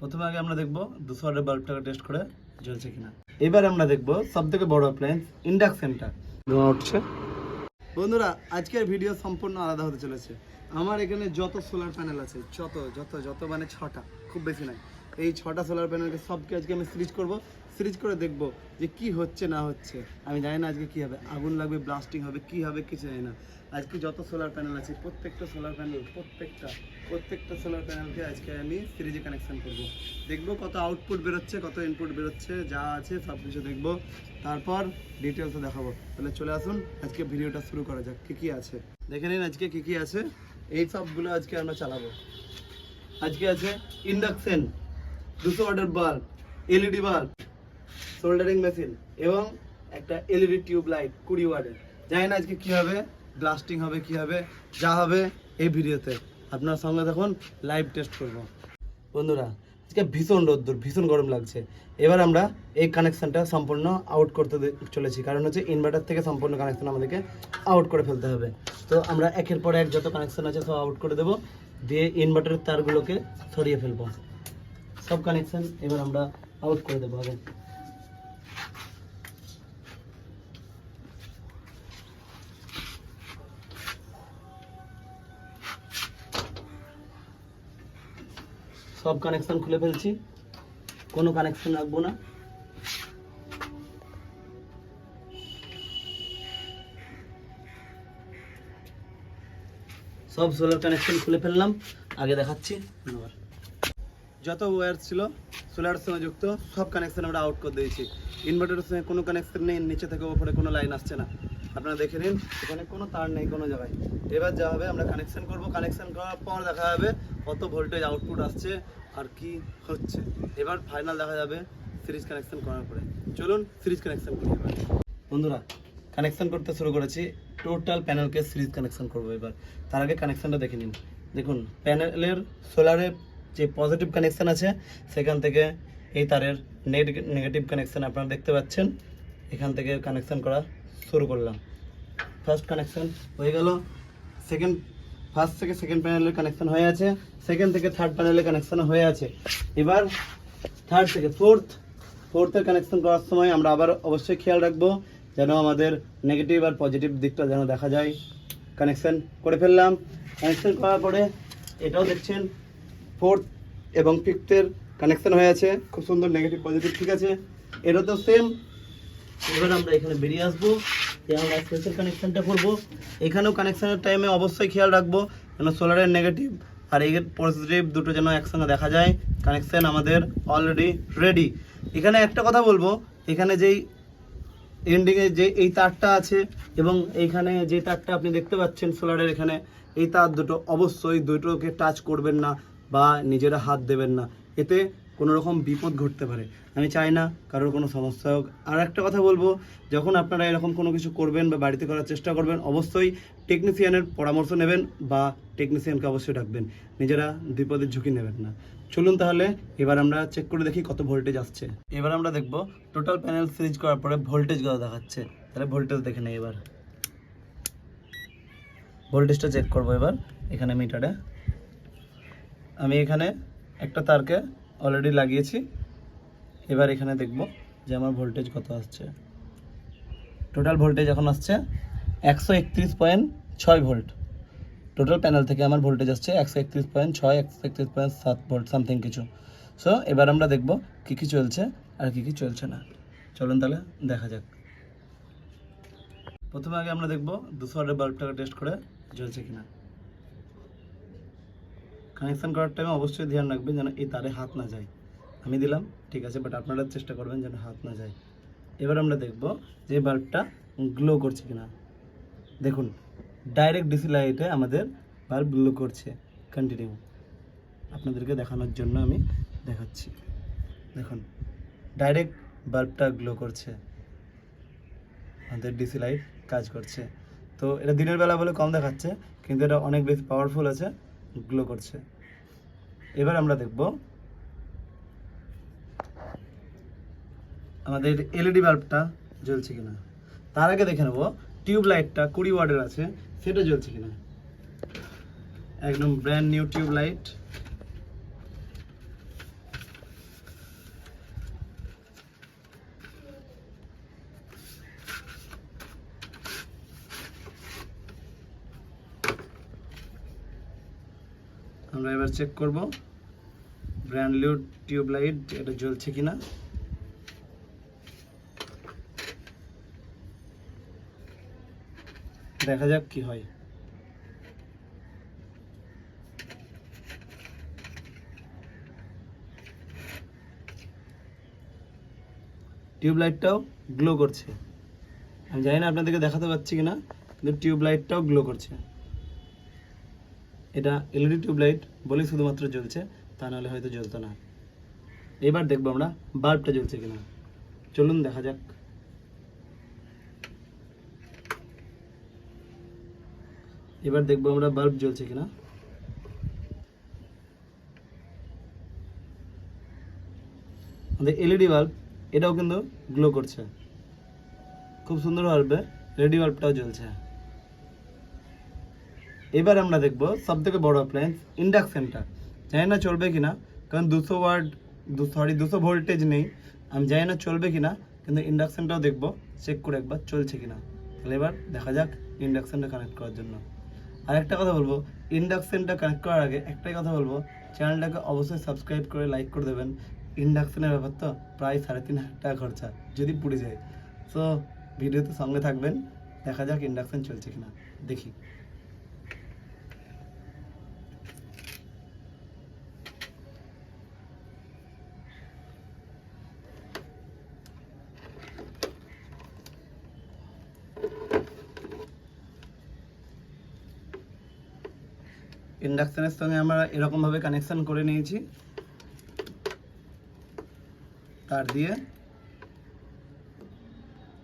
প্রথমে আগে আমরা দেখব দুশো ওয়াটের বাল্বটাকে টেস্ট করে জ্বলছে কিনা। এবার আমরা দেখব সব থেকে বড় অ্যাপ্লায়েন্স ইন্ডাকশনটা ধোঁয়া উঠছে। বন্ধুরা আজকের ভিডিও সম্পূর্ণ আলাদা হতে চলেছে। আমার এখানে যত সোলার প্যানেল আছে যত যত যত মানে ছটা খুব বেশি নাই। এই ছটা সোলার প্যানেলকে সবকে আজকে আমি সিরিজ করব। সিরিজ করে দেখব যে কি হচ্ছে না হচ্ছে। আমি জানি না আজকে কি হবে আগুন লাগবে ব্লাস্টিং হবে কি হবে কিছু জানি না। আজকে যত সোলার প্যানেল আছে, প্রত্যেকটা সোলার প্যানেল প্রত্যেকটা প্রত্যেকটা সোলার প্যানেলকে আজকে আমি সিরিজে কানেকশন করব। দেখব কত আউটপুট বেরোচ্ছে, কত ইনপুট বেরোচ্ছে, যা আছে সব কিছু দেখব। তারপর ডিটেলসে দেখাবো। তাহলে চলে আসুন, আজকে ভিডিওটা শুরু করা যাক, কী কী আছে। দেখে নিন আজকে কী কী আছে। এই সবগুলো আজকে আমরা চালাবো। আজকে আছে ইন্ডাকশন দুশো ওয়াটের bulb LED bulb soldering machine এবং একটা এলইডি টিউব লাইট কুড়ি ওয়াটের জানি না আজকে কী হবে। ব্লাস্টিং হবে, কি হবে, যা হবে এই ভিডিওতে। আপনার সঙ্গে দেখুন লাইভ টেস্ট করব। বন্ধুরা, আজকে ভীষণ রোদ্দুর, ভীষণ গরম লাগছে। এবার আমরা এই কানেকশনটা সম্পূর্ণ আউট করতে চলেছি। কারণ হচ্ছে ইনভার্টার থেকে সম্পূর্ণ কানেকশন আমাদেরকে আউট করে ফেলতে হবে। তো আমরা একের পর এক যত কানেকশন আছে সব আউট করে দেবো। দিয়ে ইনভার্টারের তারগুলোকে সরিয়ে ফেলব। সব কানেকশন এবার আমরা আউট করে দেবো আগে। সব কানেকশন খুলে ফেলছি। কোনো কানেকশন রাখব না। সব সোলার কানেকশন খুলে ফেললাম। আগে দেখাচ্ছি। ধন্যবাদ। যত ওয়্যার ছিল সোলারের সঙ্গে যুক্ত, সব কানেকশন আমরা আউট করে দিয়েছি। ইনভার্টারের সঙ্গে কোনো কানেকশন নেই, নিচে থেকে ওপরে কোনো লাইন আসছে না। আপনারা দেখে নিন, এখানে কোনো তার নেই কোনো জায়গায়। এবার যা হবে, আমরা কানেকশন করব। কানেকশন করার পর দেখা যাবে কত ভোল্টেজ আউটপুট আসছে আর কি হচ্ছে। এবার ফাইনাল দেখা যাবে সিরিজ কানেকশন করার পরে। চলুন সিরিজ কানেকশন করি এবার। বন্ধুরা কানেকশন করতে শুরু করেছি। টোটাল প্যানেলকে সিরিজ কানেকশন করব এবার। তার আগে কানেকশনটা দেখে নিন। দেখুন প্যানেলের সোলারের যে পজিটিভ কানেকশন আছে, সেখান থেকে এই তারের নেগেটিভ কানেকশান আপনারা দেখতে পাচ্ছেন। এখান থেকে কানেকশান করা শুরু করলাম। ফার্স্ট কানেকশন হয়ে গেল। সেকেন্ড ফার্স্ট থেকে সেকেন্ড প্যানেলের কানেকশন হয়ে আছে। সেকেন্ড থেকে থার্ড প্যানেলের কানেকশন হয়ে আছে। এবার থার্ড থেকে ফোর্থ ফোর্থের কানেকশন করার সময় আমরা আবার অবশ্যই খেয়াল রাখব যেন আমাদের নেগেটিভ আর পজিটিভ দিকটা যেন দেখা যায়। কানেকশন করে ফেললাম। কানেকশন করার পরে এটাও দেখছেন ফোর্থ এবং ফিফথের কানেকশন হয়ে আছে। খুব সুন্দর নেগেটিভ পজিটিভ ঠিক আছে। এটা তো সেম এবার আমরা এখানে বেরিয়ে আসব। আমরা স্পেশাল কানেকশনটা করব। এখানেও কানেকশানের টাইমে অবশ্যই খেয়াল রাখব, যেন সোলারের নেগেটিভ আর এই পজিটিভ দুটো যেন একসঙ্গে দেখা যায়। কানেকশান আমাদের অলরেডি রেডি এখানে একটা কথা বলব, এখানে যেই এন্ডিংয়ে যে এই তারটা আছে এবং এইখানে যে তারটা আপনি দেখতে পাচ্ছেন সোলারের এখানে, এই তার দুটো অবশ্যই দুটোকে টাচ করবেন না বা নিজেরা হাত দেবেন না। এতে কোনো রকম বিপদ ঘটতে পারে। আমি চাই না কারোর কোনো সমস্যা হোক। আর একটা কথা বলব, যখন আপনারা এরকম কোনো কিছু করবেন বা বাড়িতে করার চেষ্টা করবেন, অবশ্যই টেকনিশিয়ানের পরামর্শ নেবেন বা টেকনিশিয়ানকে অবশ্যই ডাকবেন। নিজেরা বিপদের ঝুঁকি নেবেন না। চলুন তাহলে, এবার আমরা চেক করে দেখি কত ভোল্টেজ আসছে। এবার আমরা দেখব টোটাল প্যানেল সিরিজ করার পরে ভোল্টেজ কত দেখাচ্ছে। তাহলে ভোল্টেজ দেখে নেই এবার। ভোল্টেজটা চেক করব এবার। এখানে মিটারে আমি এখানে একটা তারকে অলরেডি লাগিয়েছি। এবার এখানে দেখব যে আমার ভোল্টেজ কত আসছে। টোটাল ভোল্টেজ এখন আসছে একশো একত্রিশ পয়েন্ট ছয় ভোল্ট টোটাল প্যানেল থেকে আমার ভোল্টেজ আসছে একশো একত্রিশ পয়েন্ট ছয়, একশো একত্রিশ পয়েন্ট সাত ভোল্ট সামথিং কিছু। সো এবার আমরা দেখব কী কী চলছে আর কী কী চলছে না। চলুন তাহলে দেখা যাক। প্রথমে আগে আমরা দেখব দুশো বাল্বটাকে টেস্ট করে জ্বলছে কিনা। কানেকশন করার টাইমে অবশ্যই ধ্যান রাখবেন যেন এই তারে হাত না যায়। আমি দিলাম, ঠিক আছে বাট আপনারা চেষ্টা করবেন যেন হাত না যায়। এবার আমরা দেখব যে বাল্বটা গ্লো করছে কিনা। দেখুন ডাইরেক্ট ডিসি লাইটে আমাদের বাল্ব গ্লো করছে কন্টিনিউ আপনাদেরকে দেখানোর জন্য আমি দেখাচ্ছি। দেখুন ডাইরেক্ট বাল্বটা গ্লো করছে। আমাদের ডিসি লাইট কাজ করছে। তো এটা দিনের বেলা বলে কম দেখাচ্ছে, কিন্তু এটা অনেক বেশি পাওয়ারফুল আছে। গ্লো করছে। এবার আমরা দেখব আমাদের এলইডি বাল্বটা জ্বলছে কিনা। তার আগে দেখে নেব টিউব লাইটটা কুড়ি ওয়ার্ডের আছে, সেটা জ্বলছে কিনা। একদম ব্র্যান্ড নিউ টিউব লাইট আমরা এবার চেক করব। টিউব লাইট এটা জ্বলছে কিনা? দেখা যাক কি হয়। টিউব লাইটটাও গ্লো করছে। আমি জানি না আপনাদেরকে দেখাতে পাচ্ছি কিনা, কিন্তু টিউব লাইটটাও গ্লো করছে। এটা এলইডি টিউব লাইট বলেই শুধুমাত্র জ্বলছে, তা নাহলে হয়তো জ্বলতো না। এবার দেখব আমরা বাল্বটা জ্বলছে কিনা। চলুন দেখা যাক। এবার দেখব আমরা বাল্ব জ্বলছে কিনা। আমাদের এলইডি বাল্ব, এটাও কিন্তু গ্লো করছে। খুব সুন্দর বাল্বে এলইডি বাল্বটাও জ্বলছে। এবার আমরা দেখব সব থেকে বড় অ্যাপ্লায়েন্স ইন্ডাকশনটা জানি না চলবে কি না কারণ দুশো ওয়ার্ড সরি দুশো ভোল্টেজ নেই। আমি জানি না চলবে কিনা, কিন্তু ইন্ডাকশনটাও দেখব চেক করে একবার চলছে কিনা। তাহলে এবার দেখা যাক ইন্ডাকশনটা কানেক্ট করার জন্য। আর একটা কথা বলব ইন্ডাকশনটা কানেক্ট করার আগে একটাই কথা বলব চ্যানেলটাকে অবশ্যই সাবস্ক্রাইব করে লাইক করে দেবেন। ইন্ডাকশানের ব্যাপার তো প্রায় সাড়ে তিন হাজার টাকা খরচা, যদি পুড়ে যায়। সো ভিডিওতে সঙ্গে থাকবেন, দেখা যাক ইন্ডাকশান চলছে কিনা। দেখি। ইন্ডাকশনের সঙ্গে আমরা এরকমভাবে কানেকশান করে নিয়েছি। তার দিয়ে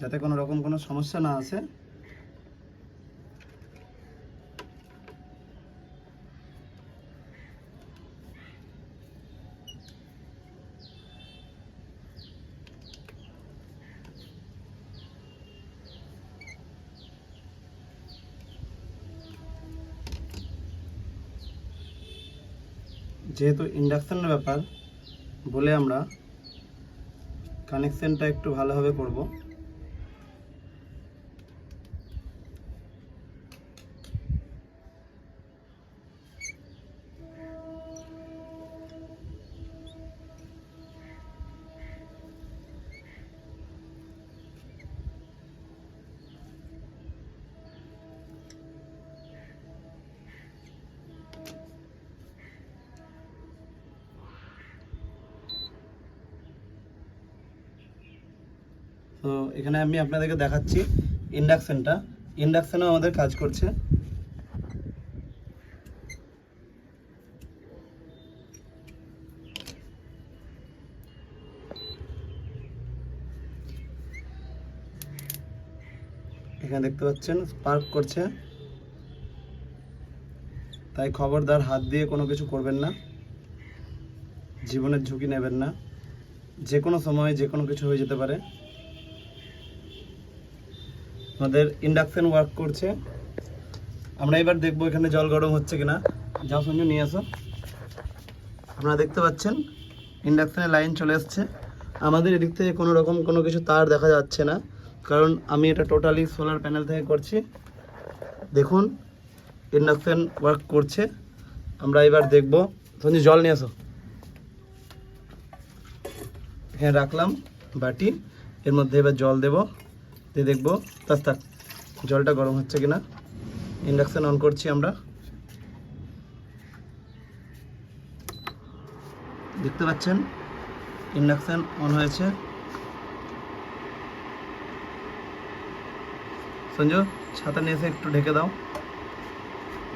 যাতে কোনো রকম কোনো সমস্যা না আসে। যেহেতু ইন্ডাকশানের ব্যাপার বলে আমরা কানেকশানটা একটু ভালোভাবে করব। তো এখানে আমি আপনাদেরকে দেখাচ্ছি ইন্ডাকশনটা ইন্ডাকশনও আমাদের কাজ করছে। এখানে দেখতে পাচ্ছেন স্পার্ক করছে। তাই খবরদার হাত দিয়ে কোনো কিছু করবেন না। জীবনের ঝুঁকি নেবেন না। যে কোনো সময় যে কোনো কিছু হয়ে যেতে পারে। আমাদের ইন্ডাকশন ওয়ার্ক করছে। আমরা এবার দেখব এখানে জল গরম হচ্ছে কিনা। যাও সঞ্জু, নিয়ে আসো। আপনারা দেখতে পাচ্ছেন ইন্ডাকশনের লাইন চলে এসছে আমাদের এদিক থেকে কোনো রকম কোনো কিছু তার দেখা যাচ্ছে না, কারণ আমি এটা টোটালি সোলার প্যানেল থেকে করছি। দেখুন ইন্ডাকশন ওয়ার্ক করছে। আমরা এবার দেখব। সঞ্জু, জল নিয়ে আসো। এখানে রাখলাম বাটি। এর মধ্যে এবার জল দেবো। দিয়ে দেখব। তার তার জলটা গরম হচ্ছে কিনা? ইন্ডাকশান অন করছি আমরা। দেখতে পাচ্ছেন? ইন্ডাকশান অন হয়েছে। সঞ্জু, ছাতা নিয়ে এসে একটু ঢেকে দাও।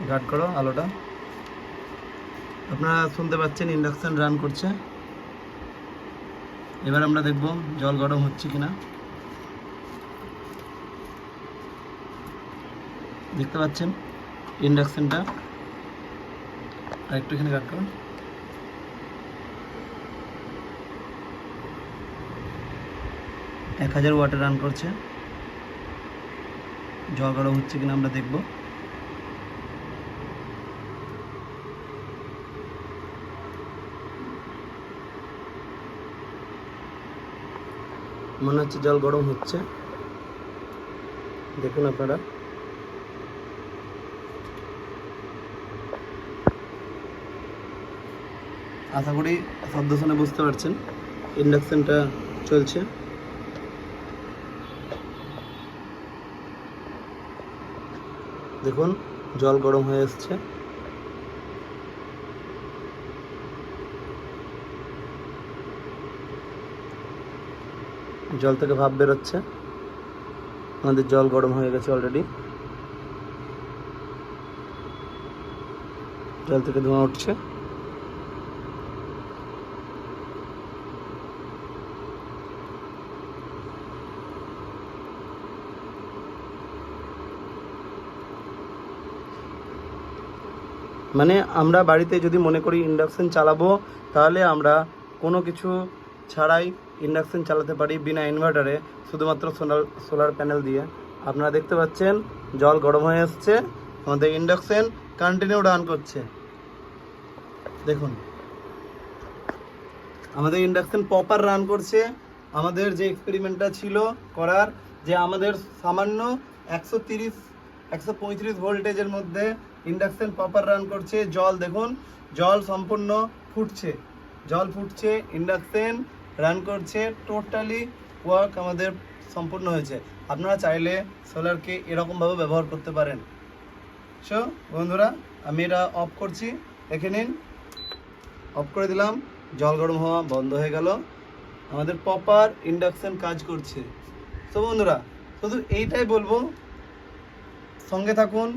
গার্ড করো আলোটা। আপনারা শুনতে পাচ্ছেন ইন্ডাকশান রান করছে। এবার আমরা দেখব জল গরম হচ্ছে কিনা। দেখতে পাচ্ছেন? ইন্ডাকশনটা আর একটু এখানে কাট করুন এক হাজার ওয়াটার রান করছে। জল গরম হচ্ছে কিনা আমরা দেখব। মনে হচ্ছে জল গরম হচ্ছে। দেখুন আপনারা। আশা করি শব্দ শুনে বুঝতে পারছেন। ইন্ডাকশানটা চলছে। দেখুন, জল গরম হয়ে এসছে। জল থেকে ভাপ বেরোচ্ছে। আমাদের জল গরম হয়ে গেছে অলরেডি জল থেকে ধোঁয়া উঠছে। মানে আমরা বাড়িতে যদি মনে করি ইন্ডাকশান চালাবো, তাহলে আমরা কোনো কিছু ছাড়াই ইন্ডাকশান চালাতে পারি বিনা ইনভার্টারে শুধুমাত্র সোলার সোলার প্যানেল দিয়ে। আপনারা দেখতে পাচ্ছেন, জল গরম হয়ে এসছে আমাদের ইন্ডাকশান কন্টিনিউ রান করছে। দেখুন, আমাদের ইন্ডাকশান প্রপার রান করছে। আমাদের যে এক্সপেরিমেন্টটা ছিল করার, যে আমাদের সামান্য একশো তিরিশ, একশো পঁয়ত্রিশ ভোল্টেজের মধ্যে ইন্ডাকশন প্রপার রান করছে, জল দেখুন, জল সম্পূর্ণ ফুটছে, জল ফুটছে, ইন্ডাকশন রান করছে, টোটালি ওয়ার্ক আমাদের সম্পূর্ণ হয়েছে। আপনারা চাইলে সোলারকে এরকমভাবে ব্যবহার করতে পারেন। সো বন্ধুরা, আমি এটা অফ করছি, দেখে নিন। অফ করে দিলাম, জল গরম হওয়া বন্ধ হয়ে গেল। আমাদের প্রপার ইন্ডাকশন কাজ করছে। তো বন্ধুরা, শুধু এইটাই বলব। সঙ্গে থাকুন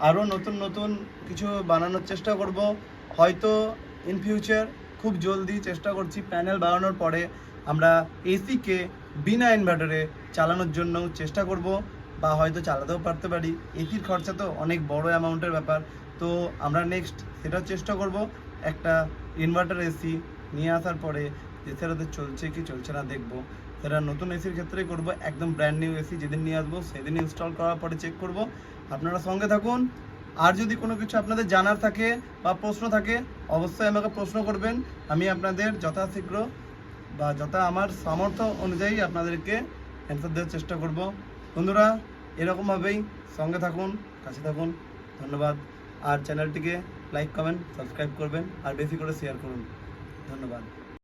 আরও নতুন নতুন কিছু বানানোর চেষ্টা করব। হয়তো ইন ফিউচার খুব জলদি চেষ্টা করছি প্যানেল বানানোর পরে আমরা এসিকে বিনা ইনভার্টারে চালানোর জন্য চেষ্টা করব বা হয়তো চালাতেও পারতে পারি। এসির খরচা তো অনেক বড় অ্যামাউন্টের ব্যাপার। তো আমরা নেক্সট সেটার চেষ্টা করব। একটা ইনভার্টার এসি নিয়ে আসার পরে সেটাতে চলছে কি চলছে না দেখব। সেটা নতুন এসির ক্ষেত্রে করব একদম ব্র্যান্ড নিউ এসি যেদিন নিয়ে আসব, সেদিন ইনস্টল করার পরে চেক করব। আপনারা সঙ্গে থাকুন। আর যদি কোনো কিছু আপনাদের জানার থাকে বা প্রশ্ন থাকে, অবশ্যই আমাকে প্রশ্ন করবেন। আমি আপনাদের যথাশীঘ্র বা যথা আমার সামর্থ্য অনুযায়ী আপনাদেরকে অ্যান্সার দেওয়ার চেষ্টা করব। বন্ধুরা এরকমভাবেই সঙ্গে থাকুন, কাছে থাকুন। ধন্যবাদ। আর চ্যানেলটিকে লাইক কমেন্ট সাবস্ক্রাইব করবেন আর বেশি করে শেয়ার করুন। ধন্যবাদ।